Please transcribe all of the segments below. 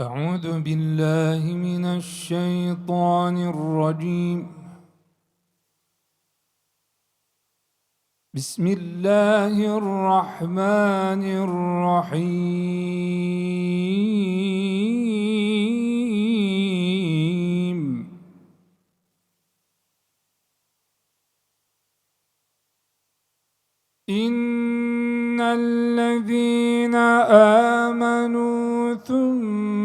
أعوذ بالله من الشيطان الرجيم. بسم الله الرحمن الرحيم. إن الذين آمنوا ثم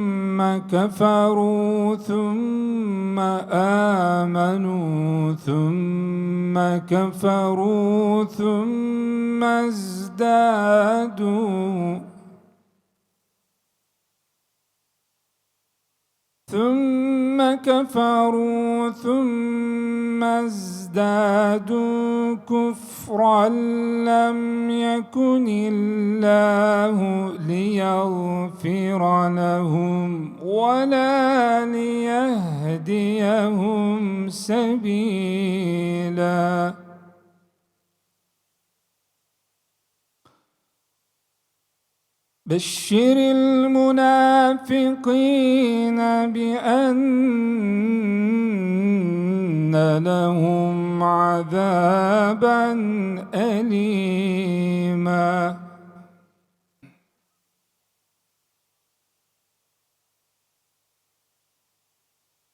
كفروا ثم آمنوا ثم كفروا ثم ازدادوا ثم كفروا ثم ازدادوا كفرا لم يكن الله ليغفر لهم ولا ليهديهم سبيلا. بشر المنافقين بأن لهم عذابا أليما.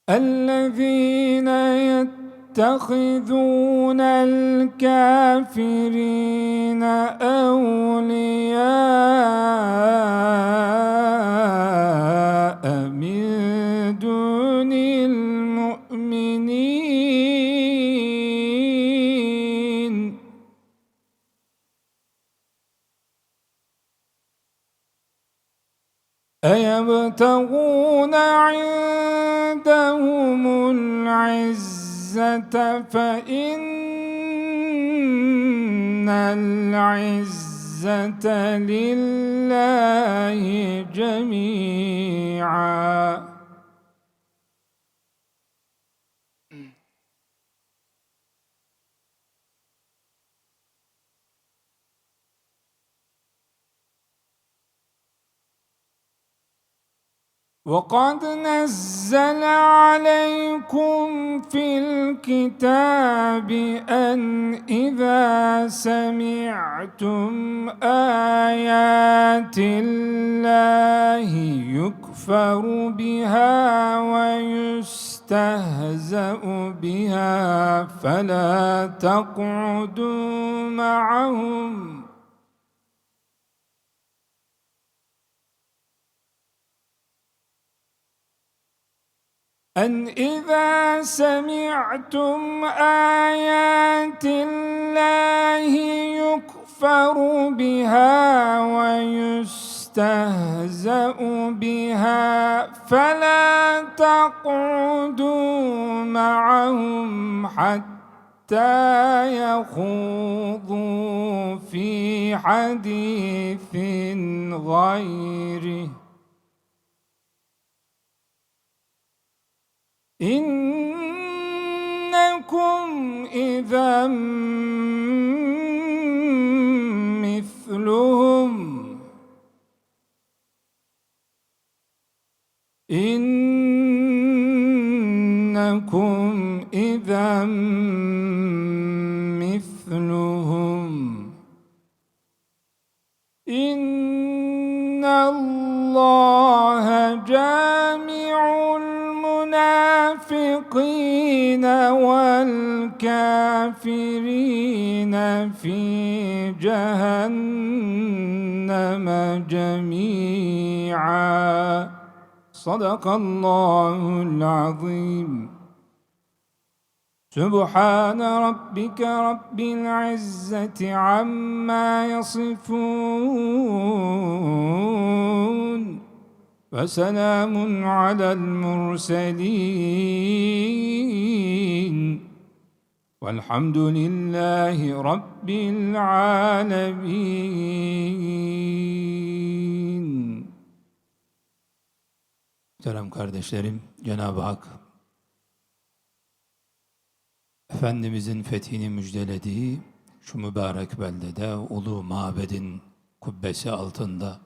الذين يتخذون الكافرين أولياء العزة وقد نزل عليكم في الكتاب أن إذا سمعتم آيات الله يكفر بها ويستهزأ بها فلا تقعدوا معهم. أن إذا سمعتم آيات الله يكفر بها ويستهزأ بها فلا تقعدوا معهم حتى يخوضوا في حديث غيره. İnnekum izem في جهنم جميعا. صدق الله العظيم. سبحان ربك رب العزة عما يصفون. وسلام على المرسلين. والحمد لله رب العالمين Muhterem kardeşlerim, Cenab-ı Hak Efendimizin fethini müjdelediği şu mübarek beldede ulu mabedin kubbesi altında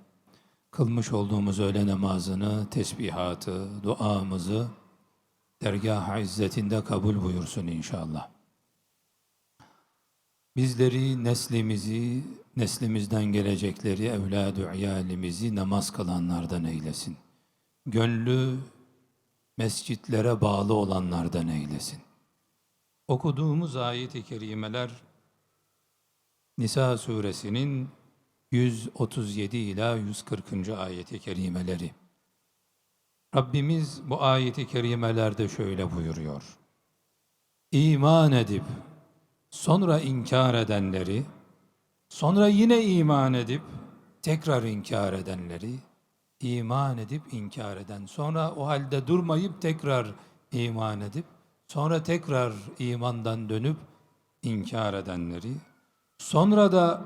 kılmış olduğumuz öğle namazını, tesbihatı, duamızı dergah-ı izzetinde kabul buyursun inşallah. Bizleri, neslimizi, neslimizden gelecekleri, evladı iyalimizi namaz kılanlardan eylesin. Gönlü mescitlere bağlı olanlardan eylesin. Okuduğumuz ayet-i kerimeler Nisa suresinin 137 ila 140. ayet-i kerimeleri. Rabbimiz bu ayet-i kerimelerde şöyle buyuruyor. İman edip sonra inkar edenleri, sonra yine iman edip tekrar inkar edenleri, iman edip inkar eden, sonra o halde durmayıp tekrar iman edip, sonra tekrar imandan dönüp inkar edenleri, sonra da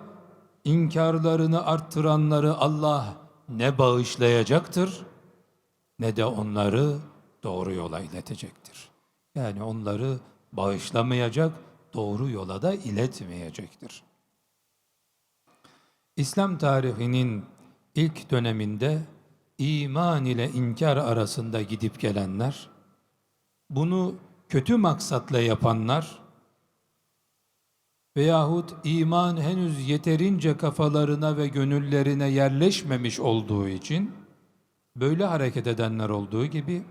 inkarlarını arttıranları Allah ne bağışlayacaktır ne de onları doğru yola iletecektir. Yani onları bağışlamayacak, doğru yola da iletmeyecektir. İslam tarihinin ilk döneminde iman ile inkar arasında gidip gelenler, bunu kötü maksatla yapanlar veyahut iman henüz yeterince kafalarına ve gönüllerine yerleşmemiş olduğu için böyle hareket edenler olduğu gibi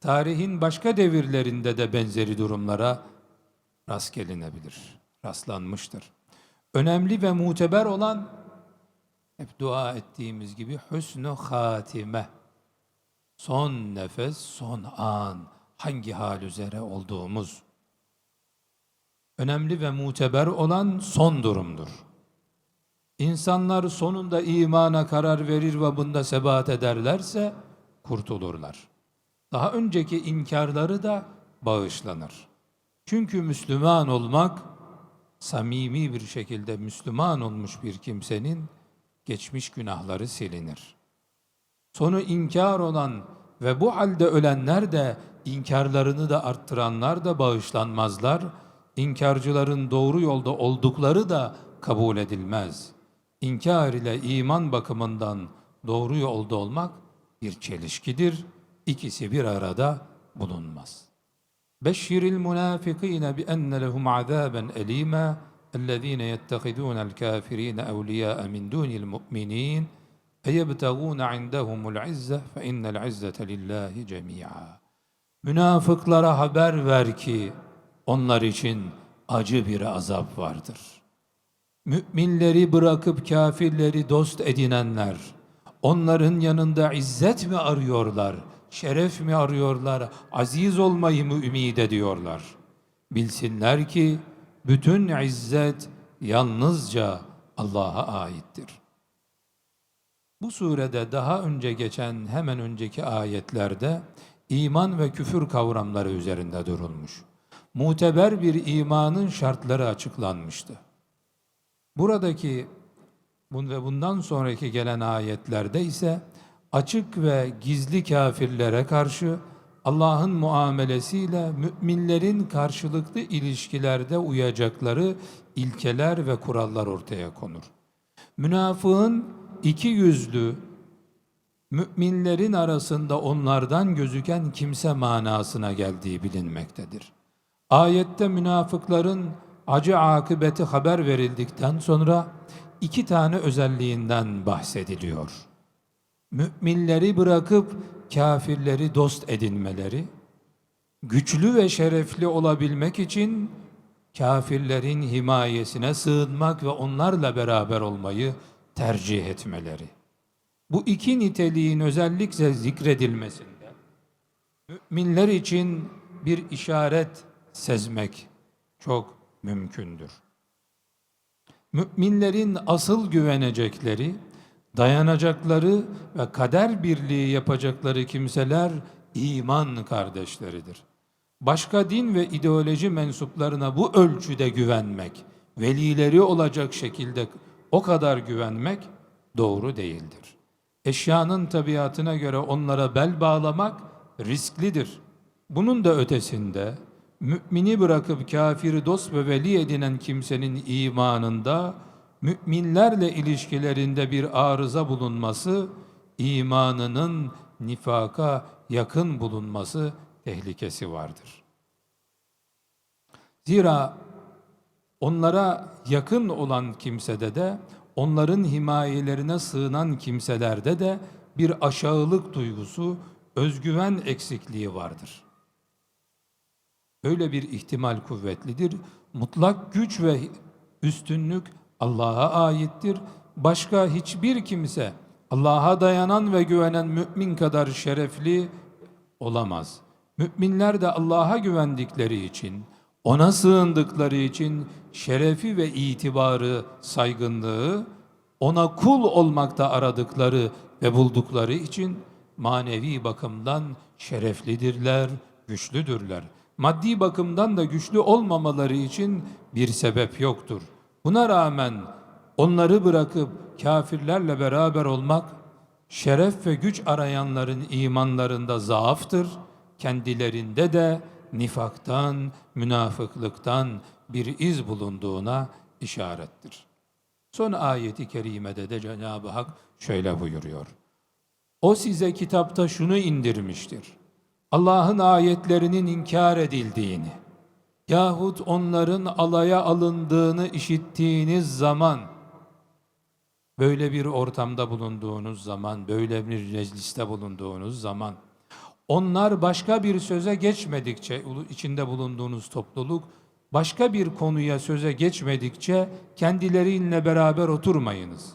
tarihin başka devirlerinde de benzeri durumlara rast gelinebilir, rastlanmıştır. Önemli ve muteber olan hep dua ettiğimiz gibi hüsnü hatime. Son nefes, son an hangi hal üzere olduğumuz. Önemli ve muteber olan son durumdur. İnsanlar sonunda imana karar verir ve bunda sebat ederlerse kurtulurlar. Daha önceki inkarları da bağışlanır. Çünkü Müslüman olmak, samimi bir şekilde Müslüman olmuş bir kimsenin geçmiş günahları silinir. Sonu inkar olan ve bu halde ölenler de inkarlarını da arttıranlar da bağışlanmazlar. İnkarcıların doğru yolda oldukları da kabul edilmez. İnkar ile iman bakımından doğru yolda olmak bir çelişkidir. İkisi bir arada bulunmaz. Beşşiril münafikine bi enne lehum azaben elima الذين يتخذون الكافرين أولياء من دون المؤمنين أيبتغون عندهم العزة فإن العزة لله جميعا Münafıklara haber ver ki onlar için acı bir azap vardır. Müminleri bırakıp kafirleri dost edinenler, onların yanında izzet mi arıyorlar, şeref mi arıyorlar, aziz olmayı mı ümit ediyorlar? Bilsinler ki bütün izzet yalnızca Allah'a aittir. Bu surede daha önce geçen hemen önceki ayetlerde iman ve küfür kavramları üzerinde durulmuş. Muteber bir imanın şartları açıklanmıştı. Buradaki ve bundan sonraki gelen ayetlerde ise açık ve gizli kafirlere karşı Allah'ın muamelesiyle müminlerin karşılıklı ilişkilerde uyacakları ilkeler ve kurallar ortaya konur. Münafığın iki yüzlü, müminlerin arasında onlardan gözüken kimse manasına geldiği bilinmektedir. Ayette münafıkların acı akıbeti haber verildikten sonra iki tane özelliğinden bahsediliyor. Müminleri bırakıp kafirleri dost edinmeleri, güçlü ve şerefli olabilmek için kafirlerin himayesine sığınmak ve onlarla beraber olmayı tercih etmeleri. Bu iki niteliğin özellikle zikredilmesinde müminler için bir işaret sezmek çok mümkündür. Müminlerin asıl güvenecekleri dayanacakları ve kader birliği yapacakları kimseler iman kardeşleridir. Başka din ve ideoloji mensuplarına bu ölçüde güvenmek, velileri olacak şekilde o kadar güvenmek doğru değildir. Eşyanın tabiatına göre onlara bel bağlamak risklidir. Bunun da ötesinde mümini bırakıp kafiri dost ve veli edinen kimsenin imanında müminlerle ilişkilerinde bir arıza bulunması imanının nifaka yakın bulunması tehlikesi vardır. Zira onlara yakın olan kimsede de onların himayelerine sığınan kimselerde de bir aşağılık duygusu, özgüven eksikliği vardır. Böyle bir ihtimal kuvvetlidir. Mutlak güç ve üstünlük Allah'a aittir. Başka hiçbir kimse Allah'a dayanan ve güvenen mümin kadar şerefli olamaz. Müminler de Allah'a güvendikleri için, ona sığındıkları için şerefi ve itibarı, saygınlığı, ona kul olmakta aradıkları ve buldukları için manevi bakımdan şereflidirler, güçlüdürler. Maddi bakımdan da güçlü olmamaları için bir sebep yoktur. Buna rağmen onları bırakıp kafirlerle beraber olmak şeref ve güç arayanların imanlarında zaaftır. Kendilerinde de nifaktan, münafıklıktan bir iz bulunduğuna işarettir. Son ayeti kerimede de Cenab-ı Hak şöyle buyuruyor. O size kitapta şunu indirmiştir. Allah'ın ayetlerinin inkar edildiğini yahut onların alaya alındığını işittiğiniz zaman böyle bir ortamda bulunduğunuz zaman, böyle bir mecliste bulunduğunuz zaman onlar başka bir söze geçmedikçe içinde bulunduğunuz topluluk başka bir konuya söze geçmedikçe kendileriyle beraber oturmayınız.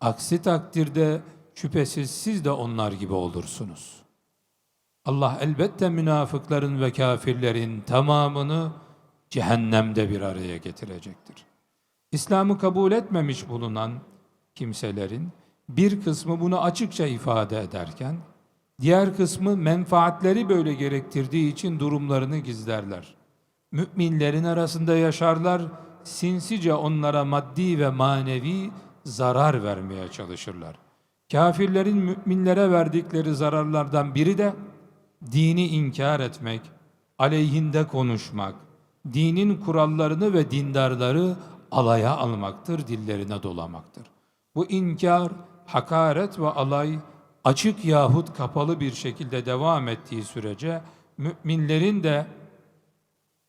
Aksi takdirde şüphesiz siz de onlar gibi olursunuz. Allah elbette münafıkların ve kafirlerin tamamını cehennemde bir araya getirecektir. İslam'ı kabul etmemiş bulunan kimselerin bir kısmı bunu açıkça ifade ederken, diğer kısmı menfaatleri böyle gerektirdiği için durumlarını gizlerler. Müminlerin arasında yaşarlar, sinsice onlara maddi ve manevi zarar vermeye çalışırlar. Kafirlerin müminlere verdikleri zararlardan biri de dini inkar etmek, aleyhinde konuşmak, dinin kurallarını ve dindarları alaya almaktır, dillerine dolamaktır. Bu inkar, hakaret ve alay açık yahut kapalı bir şekilde devam ettiği sürece müminlerin de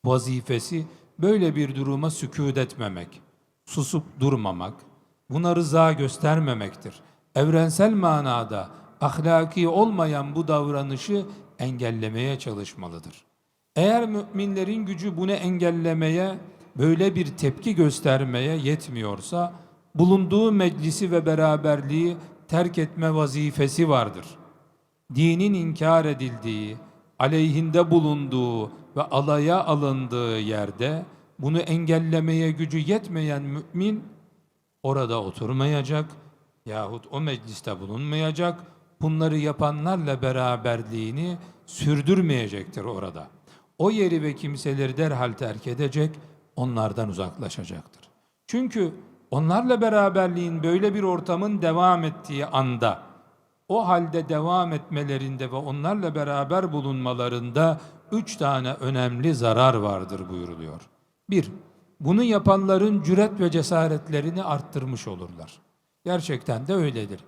vazifesi böyle bir duruma sükût etmemek, susup durmamak, buna rıza göstermemektir. Evrensel manada ahlaki olmayan bu davranışı engellemeye çalışmalıdır. Eğer müminlerin gücü bunu engellemeye, böyle bir tepki göstermeye yetmiyorsa, bulunduğu meclisi ve beraberliği terk etme vazifesi vardır. Dinin inkar edildiği, aleyhinde bulunduğu ve alaya alındığı yerde bunu engellemeye gücü yetmeyen mümin orada oturmayacak yahut o mecliste bulunmayacak. Bunları yapanlarla beraberliğini sürdürmeyecektir orada. O yeri ve kimseleri derhal terk edecek, onlardan uzaklaşacaktır. Çünkü onlarla beraberliğin böyle bir ortamın devam ettiği anda, o halde devam etmelerinde ve onlarla beraber bulunmalarında üç tane önemli zarar vardır buyuruluyor. Bir, bunu yapanların cüret ve cesaretlerini arttırmış olurlar. Gerçekten de öyledir.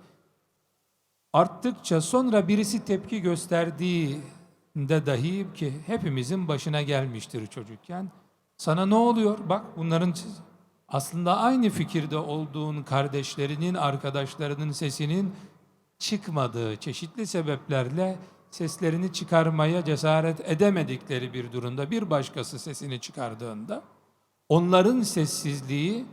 Arttıkça sonra birisi tepki gösterdiğinde dahi ki hepimizin başına gelmiştir çocukken. Sana ne oluyor? Bak bunların aslında aynı fikirde olduğun kardeşlerinin, arkadaşlarının sesinin çıkmadığı çeşitli sebeplerle seslerini çıkarmaya cesaret edemedikleri bir durumda bir başkası sesini çıkardığında onların sessizliği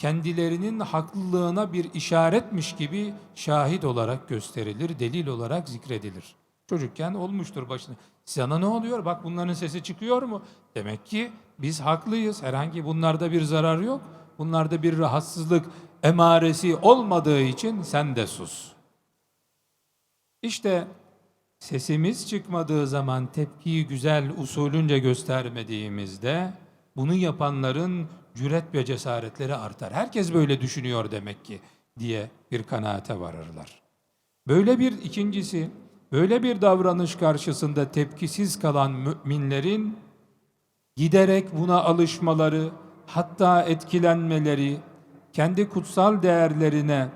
kendilerinin haklılığına bir işaretmiş gibi şahit olarak gösterilir, delil olarak zikredilir. Çocukken olmuştur başına. Sana ne oluyor? Bak bunların sesi çıkıyor mu? Demek ki biz haklıyız. Herhangi bunlarda bir zarar yok. Bunlarda bir rahatsızlık emaresi olmadığı için sen de sus. İşte sesimiz çıkmadığı zaman tepkiyi güzel usulünce göstermediğimizde bunu yapanların cüret ve cesaretleri artar. Herkes böyle düşünüyor demek ki diye bir kanaate varırlar. Böyle bir ikincisi, böyle bir davranış karşısında tepkisiz kalan müminlerin giderek buna alışmaları, hatta etkilenmeleri, kendi kutsal değerlerine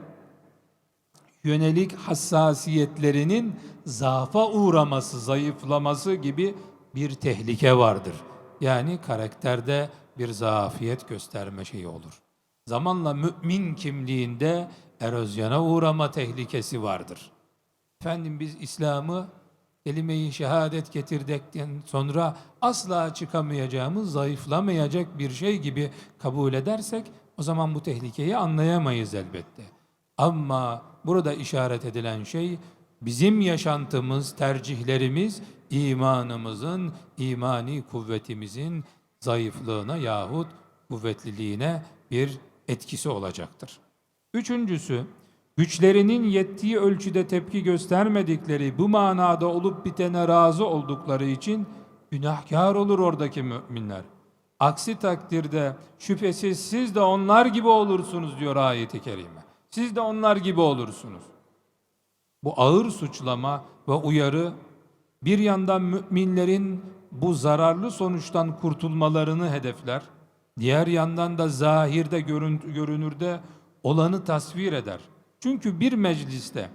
yönelik hassasiyetlerinin zaafa uğraması, zayıflaması gibi bir tehlike vardır. Yani karakterde bir zafiyet gösterme şeyi olur. Zamanla mümin kimliğinde erozyona uğrama tehlikesi vardır. Efendim biz İslam'ı kelime-i şehadet getirdikten sonra asla çıkamayacağımız, zayıflamayacak bir şey gibi kabul edersek o zaman bu tehlikeyi anlayamayız elbette. Ama burada işaret edilen şey bizim yaşantımız, tercihlerimiz imanımızın, imani kuvvetimizin zayıflığına yahut kuvvetliliğine bir etkisi olacaktır. Üçüncüsü, güçlerinin yettiği ölçüde tepki göstermedikleri, bu manada olup bitene razı oldukları için günahkar olur oradaki müminler. Aksi takdirde şüphesiz siz de onlar gibi olursunuz diyor ayeti kerime. Siz de onlar gibi olursunuz. Bu ağır suçlama ve uyarı bir yandan müminlerin bu zararlı sonuçtan kurtulmalarını hedefler. Diğer yandan da zahirde görün- görünürde olanı tasvir eder. Çünkü bir mecliste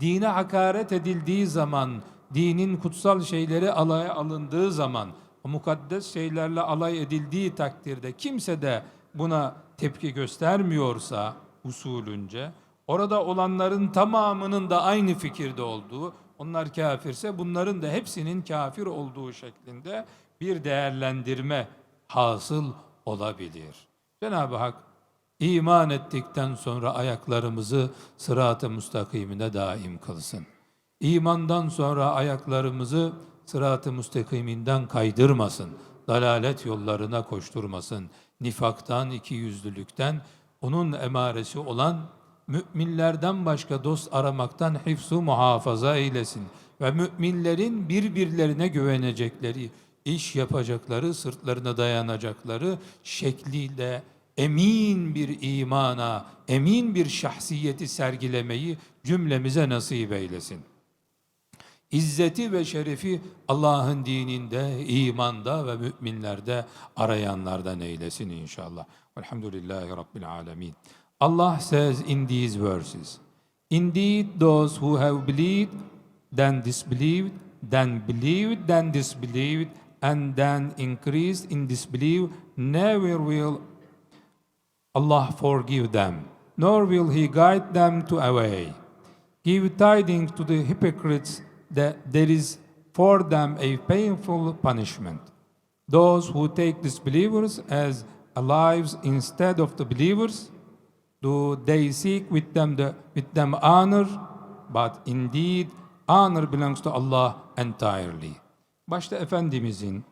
dine hakaret edildiği zaman, dinin kutsal şeyleri alaya alındığı zaman, mukaddes şeylerle alay edildiği takdirde kimse de buna tepki göstermiyorsa usulünce, orada olanların tamamının da aynı fikirde olduğu, onlar kafirse bunların da hepsinin kafir olduğu şeklinde bir değerlendirme hasıl olabilir. Cenab-ı Hak iman ettikten sonra ayaklarımızı sırat-ı müstakimine daim kılsın. İmandan sonra ayaklarımızı sırat-ı müstakiminden kaydırmasın. Dalalet yollarına koşturmasın. Nifaktan, ikiyüzlülükten, onun emaresi olan müminlerden başka dost aramaktan hifzu muhafaza eylesin. Ve müminlerin birbirlerine güvenecekleri, iş yapacakları, sırtlarına dayanacakları şekliyle emin bir imana, emin bir şahsiyeti sergilemeyi cümlemize nasip eylesin. İzzeti ve şerefi Allah'ın dininde, imanda ve müminlerde arayanlardan eylesin inşallah. Elhamdülillahi Rabbil alemin. Allah says in these verses, Indeed those who have believed, then disbelieved, then believed, then disbelieved, and then increased in disbelief, never will Allah forgive them, nor will He guide them to a way. Give tidings to the hypocrites that there is for them a painful punishment. Those who take disbelievers as lives instead of the believers, do they seek with them the with them honor? But indeed, honor belongs to Allah entirely. Başta Efendimizin,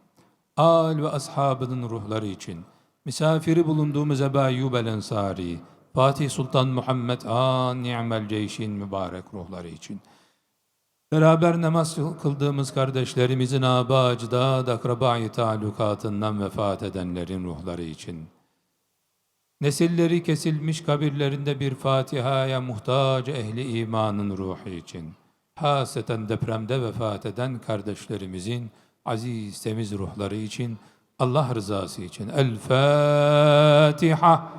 al ve ashabının ruhları için, misafiri bulunduğumuz Ebu Eyyub el Ensari, Fatih Sultan Muhammed Han Ni'mel Ceyş'in mübarek ruhları için, Beraber namaz kıldığımız kardeşlerimizin abacda, akrabayı talukatından vefat edenlerin ruhları için. Nesilleri kesilmiş kabirlerinde bir Fatiha'ya muhtaç ehli imanın ruhu için. Haseten depremde vefat eden kardeşlerimizin aziz temiz ruhları için Allah rızası için. El Fatiha.